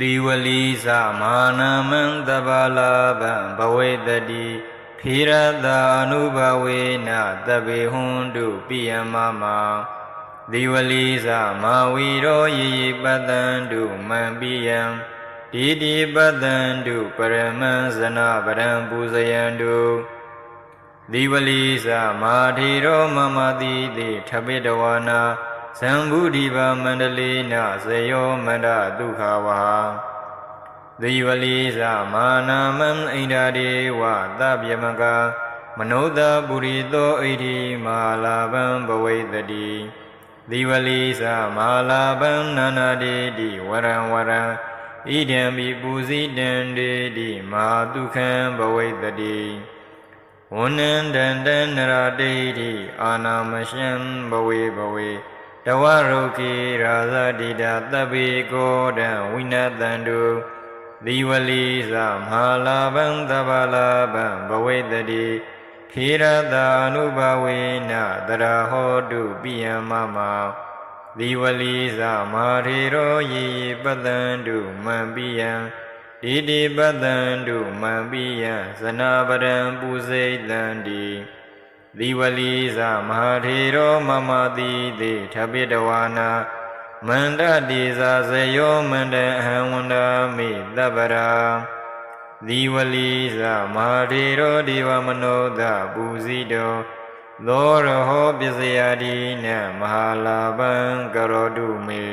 သီဝလီသမာနမံတဗ္ဗလာဗံဘဝေတတိဖိရတအနုဘဝေနတဗ္ဗေဟွန်တုပိယမမသီဝလီသမာဝီရောယေယေပတံတုမံပိယံဒီတိပတံတုပရမံဇနပရံပူဇယံတုသီဝလီသမာထေရောမမတိတိထပိတဝါနာ သံဗုဒိဗမန္တလေနဇယောမန္တဒုက္ခဝါသီဝလီသမာနာမံဣန္ဒာဒေဝသဗ္ဗယမကမနုဿပုရိသောဣတိမာလာဗံဘဝိတတိသီဝလီသမာလာဗံနာနာဒေတိဝရံဝရံဣဒံမိပူဇိတံဒေတိမာတုခံဘဝိတတိဝန္နန္တန္တနရတေတိအာနာမရှံဘဝေဘဝေ တဝရုခေရာဇတိတာတပ္ပိကောဒံဝိနတန္တုသီဝလီသမဟာလာဗံသဗ္ဗလာဗံဘဝေတတိခေရတာအနုဘဝေနတရဟောတုပိယမမသီဝလီသမဟာရေရောယေယေပတံတုမံပိယံဣတိပတံတုမံပိယံဇနာပရံပူဇိတံတိ သီဝလီသမဟာထေရောမမတိတိထပိတဝါနာမန္တတိဇာဇယောမန္တအဟံဝန္ဒာမိတပ္ပရာသီဝလီသမဟာထေရောဒီဝမနောဒပူဇိတောသောရဟောပစ္စယတိနမဟာလာပံကရောတုမေ